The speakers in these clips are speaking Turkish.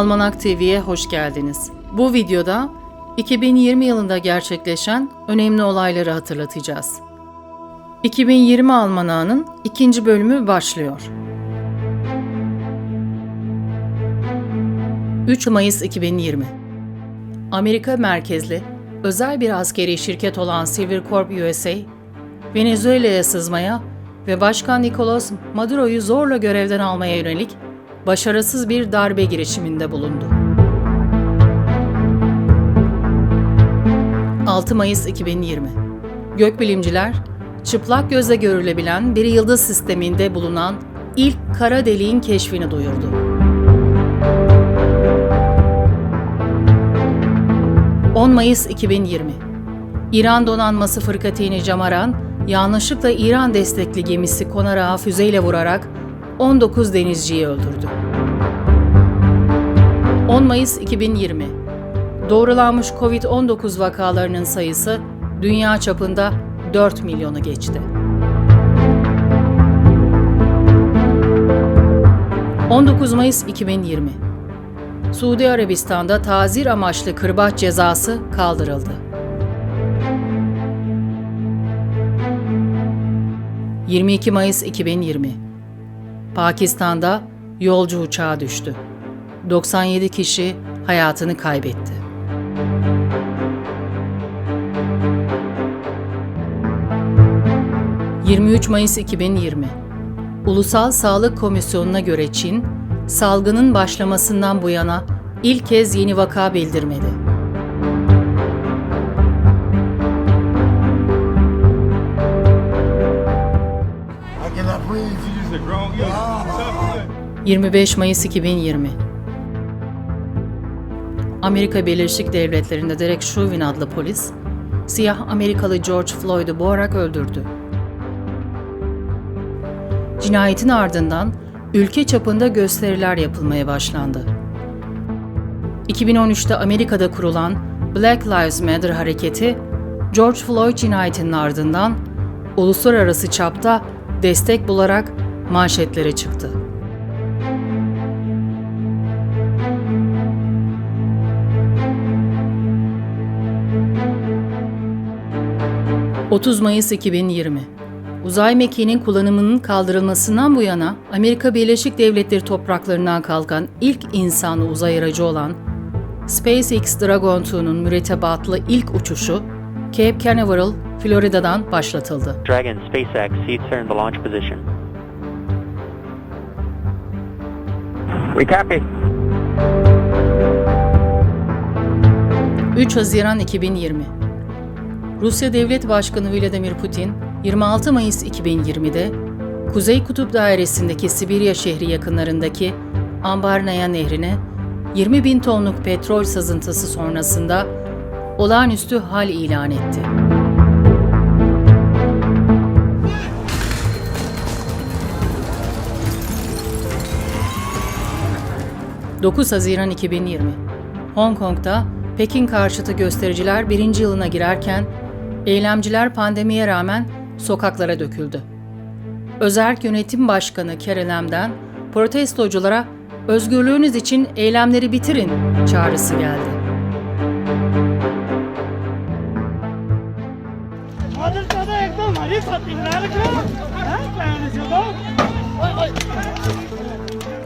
Almanak TV'ye hoş geldiniz. Bu videoda 2020 yılında gerçekleşen önemli olayları hatırlatacağız. 2020 Almanağı'nın ikinci bölümü başlıyor. 3 Mayıs 2020 Amerika merkezli özel bir askeri şirket olan Silvercorp USA, Venezuela'ya sızmaya ve Başkan Nicolas Maduro'yu zorla görevden almaya yönelik başarısız bir darbe girişiminde bulundu. 6 Mayıs 2020 Gökbilimciler, çıplak gözle görülebilen bir yıldız sisteminde bulunan ilk kara deliğin keşfini duyurdu. ...10 Mayıs 2020 İran donanması fırkateyni Camaran, yanlışlıkla İran destekli gemisi Konar'a füzeyle vurarak 19 denizciyi öldürdü. 10 Mayıs 2020 Doğrulanmış COVID-19 vakalarının sayısı dünya çapında 4 milyonu geçti. 19 Mayıs 2020 Suudi Arabistan'da tazir amaçlı kırbaç cezası kaldırıldı. 22 Mayıs 2020 Pakistan'da yolcu uçağı düştü. 97 kişi hayatını kaybetti. ...23 Mayıs 2020 Ulusal Sağlık Komisyonu'na göre Çin, salgının başlamasından bu yana ilk kez yeni vaka bildirmedi. 25 Mayıs 2020 Amerika Birleşik Devletleri'nde Derek Chauvin adlı polis, siyah Amerikalı George Floyd'u boğarak öldürdü. Cinayetin ardından ülke çapında gösteriler yapılmaya başlandı. 2013'te Amerika'da kurulan Black Lives Matter hareketi, George Floyd cinayetinin ardından uluslararası çapta destek bularak manşetlere çıktı. 30 Mayıs 2020 Uzay mekiğinin kullanımının kaldırılmasından bu yana Amerika Birleşik Devletleri topraklarından kalkan ilk insanlı uzay aracı olan SpaceX Dragon 2'nun mürettebatlı ilk uçuşu Cape Canaveral, Florida'dan başlatıldı. Dragon, SpaceX, the launch position. We copy. 3 Haziran 2020 Rusya Devlet Başkanı Vladimir Putin, 26 Mayıs 2020'de Kuzey Kutup Dairesi'ndeki Sibirya şehri yakınlarındaki Ambarnaya Nehri'ne 20 bin tonluk petrol sızıntısı sonrasında olağanüstü hal ilan etti. 9 Haziran 2020 Hong Kong'da Pekin karşıtı göstericiler birinci yılına girerken eylemciler pandemiye rağmen sokaklara döküldü. Özerk Yönetim Başkanı Carrie Lam'den protestoculara özgürlüğünüz için eylemleri bitirin çağrısı geldi.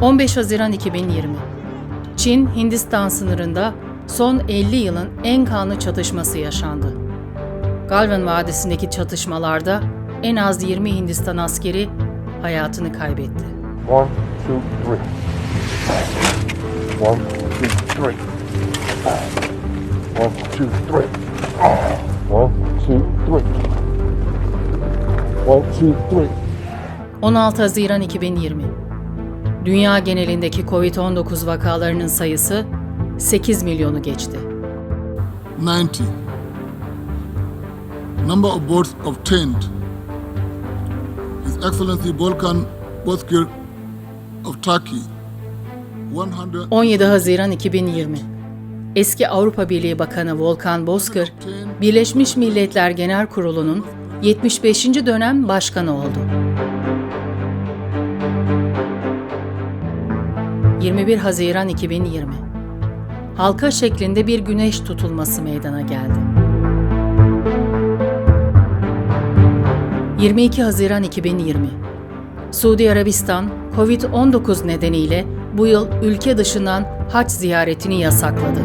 ...15 Haziran 2020 Çin, Hindistan sınırında son 50 yılın en kanlı çatışması yaşandı. Galvan Vadisi'ndeki çatışmalarda en az 20 Hindistan askeri hayatını kaybetti. One, two, three. One, two, three. One, two, three. One, two, three. One, two, three. 16 Haziran 2020 Dünya genelindeki Covid-19 vakalarının sayısı 8 milyonu geçti. 90. Number of boats obtained. His Excellency Volkan Bozkır of Turkey. 100 17 Haziran 2020 Eski Avrupa Birliği Bakanı Volkan Bozkır, Birleşmiş Milletler Genel Kurulu'nun 75. dönem başkanı oldu. 21 Haziran 2020 Halka şeklinde bir güneş tutulması meydana geldi. 22 Haziran 2020 Suudi Arabistan, Covid-19 nedeniyle bu yıl ülke dışından hac ziyaretini yasakladı.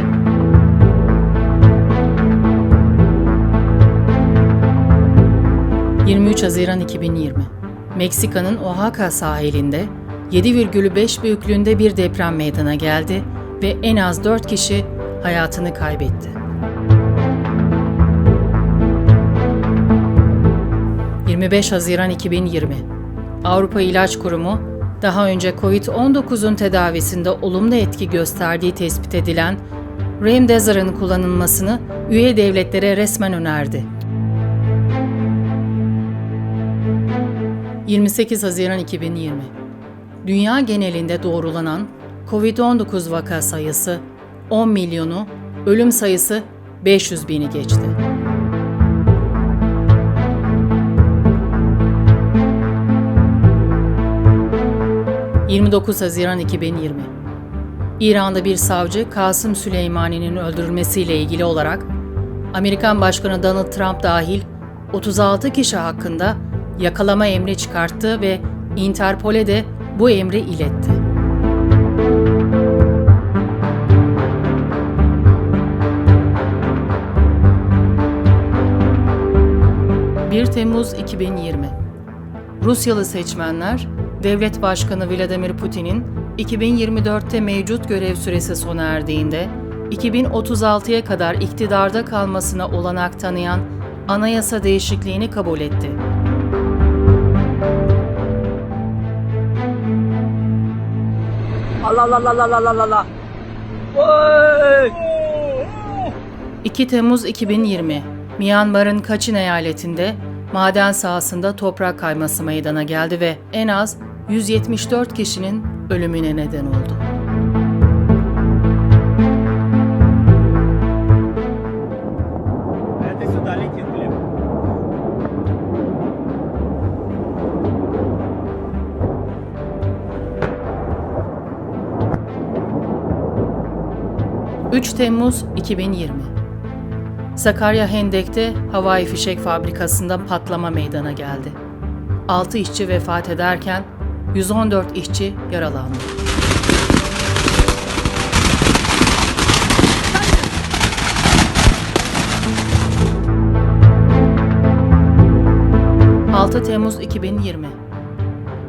...23 Haziran 2020 Meksika'nın Oaxaca sahilinde 7,5 büyüklüğünde bir deprem meydana geldi ve en az 4 kişi hayatını kaybetti. 25 Haziran 2020 Avrupa İlaç Kurumu, daha önce COVID-19'un tedavisinde olumlu etki gösterdiği tespit edilen Remdesivir'in kullanılmasını üye devletlere resmen önerdi. 28 Haziran 2020 Dünya genelinde doğrulanan COVID-19 vaka sayısı 10 milyonu, ölüm sayısı 500 bini geçti. ...29 Haziran 2020 İran'da bir savcı Kasım Süleymani'nin öldürülmesiyle ilgili olarak... ...Amerikan Başkanı Donald Trump dahil 36 kişi hakkında yakalama emri çıkarttı ve Interpol'e de bu emri iletti. 1 Temmuz 2020 Rusyalı seçmenler, Devlet Başkanı Vladimir Putin'in 2024'te mevcut görev süresi sona erdiğinde 2036'ya kadar iktidarda kalmasına olanak tanıyan anayasa değişikliğini kabul etti. Allah Allah Allah Allah Allah Allah. 2 Temmuz 2020 Myanmar'ın Kaçin eyaletinde maden sahasında toprak kayması meydana geldi ve en az 174 kişinin ölümüne neden oldu. 3 Temmuz 2020 Sakarya Hendek'te havai fişek fabrikasında patlama meydana geldi. 6 işçi vefat ederken 114 işçi yaralandı. ...6 Temmuz 2020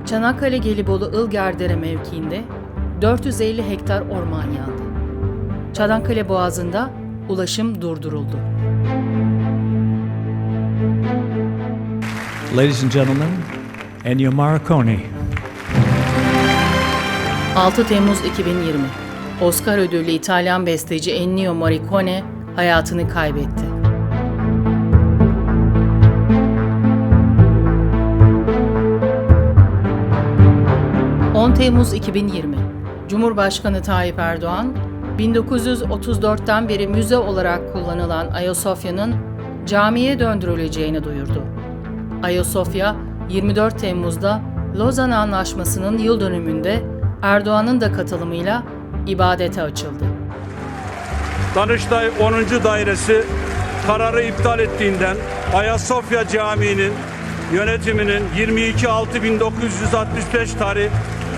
Çanakkale Gelibolu Ilgardere mevkiinde 450 hektar orman yandı. Çanakkale Boğazı'nda ulaşım durduruldu. Ladies and gentlemen, Ennio Morricone. 6 Temmuz 2020 Oscar ödüllü İtalyan besteci Ennio Morricone hayatını kaybetti. ...10 Temmuz 2020 Cumhurbaşkanı Tayyip Erdoğan, 1934'ten beri müze olarak kullanılan Ayasofya'nın camiye döndürüleceğini duyurdu. Ayasofya, 24 Temmuz'da Lozan Anlaşması'nın yıl dönümünde Erdoğan'ın da katılımıyla ibadete açıldı. Danıştay 10. Dairesi kararı iptal ettiğinden Ayasofya Camii'nin yönetiminin 22.6.1965 tarih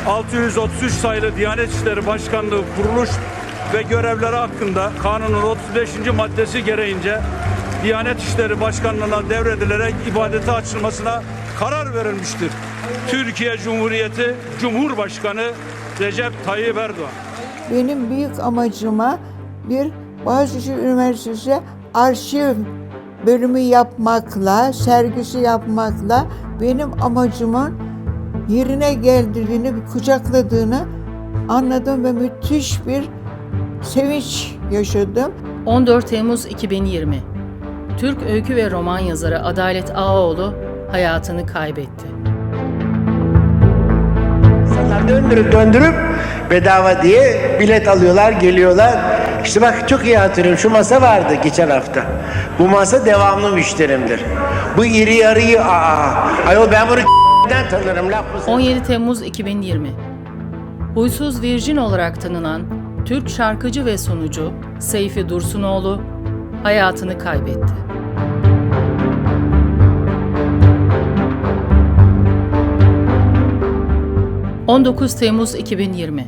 633 sayılı Diyanet İşleri Başkanlığı kuruluş ve görevleri hakkında kanunun 35. maddesi gereğince Diyanet İşleri Başkanlığı'na devredilerek ibadete açılmasına karar verilmiştir. Türkiye Cumhuriyeti Cumhurbaşkanı Recep Tayyip Erdoğan. Benim büyük amacıma bir Boğaziçi Üniversitesi arşiv bölümü yapmakla, sergisi yapmakla benim amacımın yerine geldiğini, kucakladığını anladım ve müthiş bir sevinç yaşadım. 14 Temmuz 2020 Türk öykü ve roman yazarı Adalet Ağaoğlu hayatını kaybetti. İnsanlar döndürüp döndürüp bedava diye bilet alıyorlar, geliyorlar. İşte bak çok iyi hatırlıyorum. Şu masa vardı geçen hafta. Bu masa devamlı müşterimdir. Bu iri yarıyı aa. Ayol ben bunu tanırım laf mısın? 17 Temmuz 2020 Huysuz Virjin olarak tanınan Türk şarkıcı ve sunucu Seyfi Dursunoğlu hayatını kaybetti. ...19 Temmuz 2020...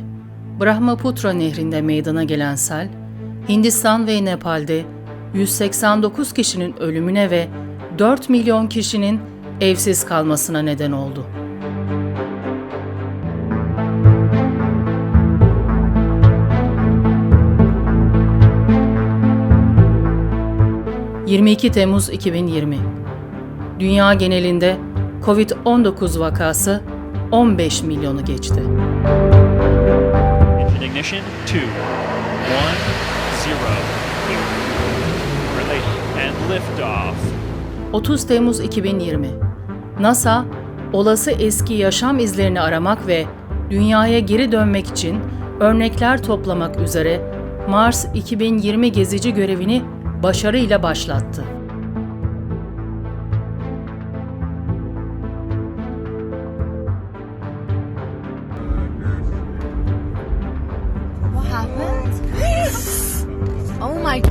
Brahmaputra nehrinde meydana gelen sel... ...Hindistan ve Nepal'de 189 kişinin ölümüne ve 4 milyon kişinin evsiz kalmasına neden oldu. ...22 Temmuz 2020... ...dünya genelinde COVID-19 vakası 15 milyonu geçti. Engine ignition, two, one, zero. Release and lift off. 30 Temmuz 2020 NASA, olası eski yaşam izlerini aramak ve dünyaya geri dönmek için örnekler toplamak üzere Mars 2020 gezici görevini başarıyla başlattı. Oh my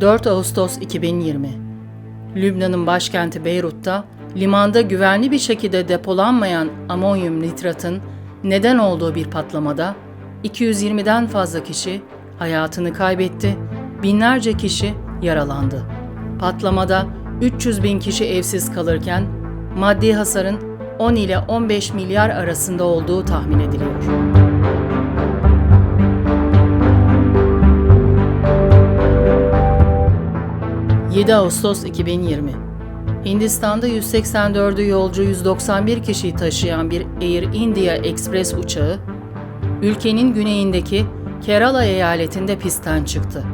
4 Ağustos 2020 Lübnan'ın başkenti Beyrut'ta limanda güvenli bir şekilde depolanmayan amonyum nitratın neden olduğu bir patlamada 220'den fazla kişi hayatını kaybetti, binlerce kişi yaralandı. Patlamada 300 bin kişi evsiz kalırken maddi hasarın 10 ile 15 milyar arasında olduğu tahmin ediliyor. ...7 Ağustos 2020 Hindistan'da 184'ü yolcu 191 kişiyi taşıyan bir Air India Express uçağı... ...ülkenin güneyindeki Kerala eyaletinde pistten çıktı.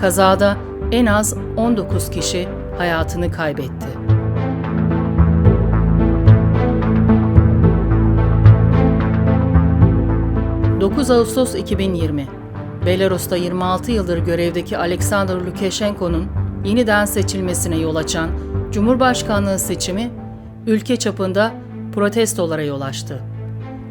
Kazada en az 19 kişi hayatını kaybetti. ...9 Ağustos 2020 Belarus'ta 26 yıldır görevdeki Alexander Lukashenko'nun yeniden seçilmesine yol açan Cumhurbaşkanlığı seçimi ülke çapında protestolara yol açtı.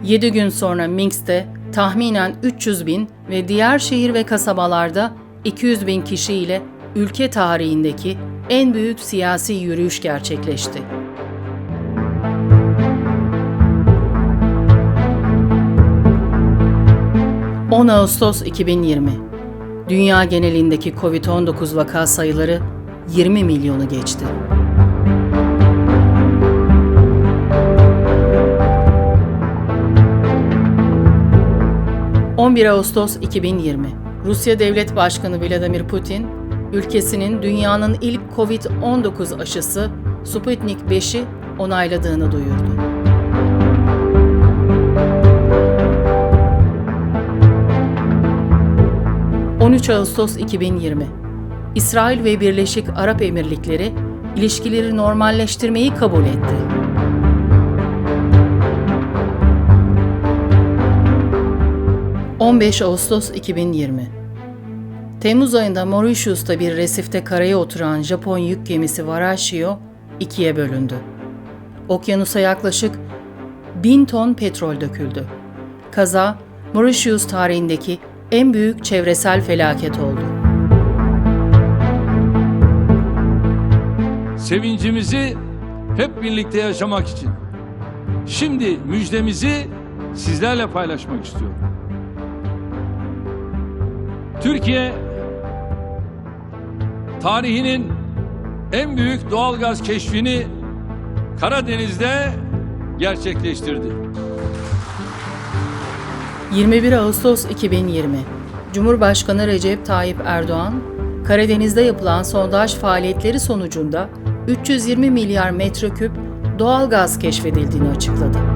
7 gün sonra Minsk'te tahminen 300 bin ve diğer şehir ve kasabalarda 200 bin kişiyle ülke tarihindeki en büyük siyasi yürüyüş gerçekleşti. ...10 Ağustos 2020... ...dünya genelindeki COVID-19 vaka sayıları 20 milyonu geçti. 11 Ağustos 2020 Rusya Devlet Başkanı Vladimir Putin, ülkesinin dünyanın ilk COVID-19 aşısı Sputnik 5'i onayladığını duyurdu. ...13 Ağustos 2020 İsrail ve Birleşik Arap Emirlikleri ilişkileri normalleştirmeyi kabul etti. ...15 Ağustos 2020 Temmuz ayında Mauritius'ta bir resifte karaya oturan Japon yük gemisi Varashio ikiye bölündü. Okyanusa yaklaşık 1000 ton petrol döküldü. Kaza, Mauritius tarihindeki en büyük çevresel felaket oldu. Sevincimizi hep birlikte yaşamak için. Şimdi müjdemizi sizlerle paylaşmak istiyorum. Türkiye tarihinin en büyük doğalgaz keşfini Karadeniz'de gerçekleştirdi. 21 Ağustos 2020 Cumhurbaşkanı Recep Tayyip Erdoğan, Karadeniz'de yapılan sondaj faaliyetleri sonucunda 320 milyar metreküp doğal gaz keşfedildiğini açıkladı.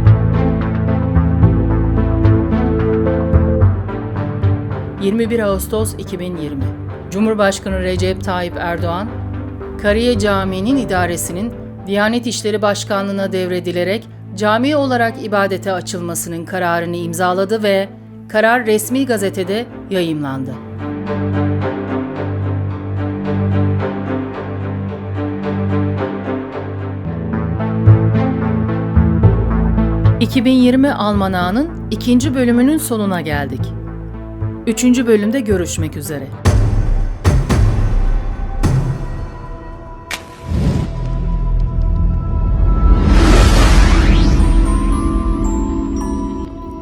...21 Ağustos 2020 Cumhurbaşkanı Recep Tayyip Erdoğan, Kariye Camii'nin idaresinin Diyanet İşleri Başkanlığı'na devredilerek cami olarak ibadete açılmasının kararını imzaladı ve karar resmi gazetede yayımlandı. 2020 Almanağı'nın ikinci bölümünün sonuna geldik. Üçüncü bölümde görüşmek üzere.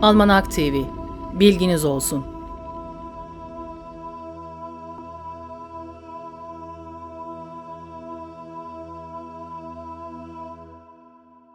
Almanak TV, bilginiz olsun.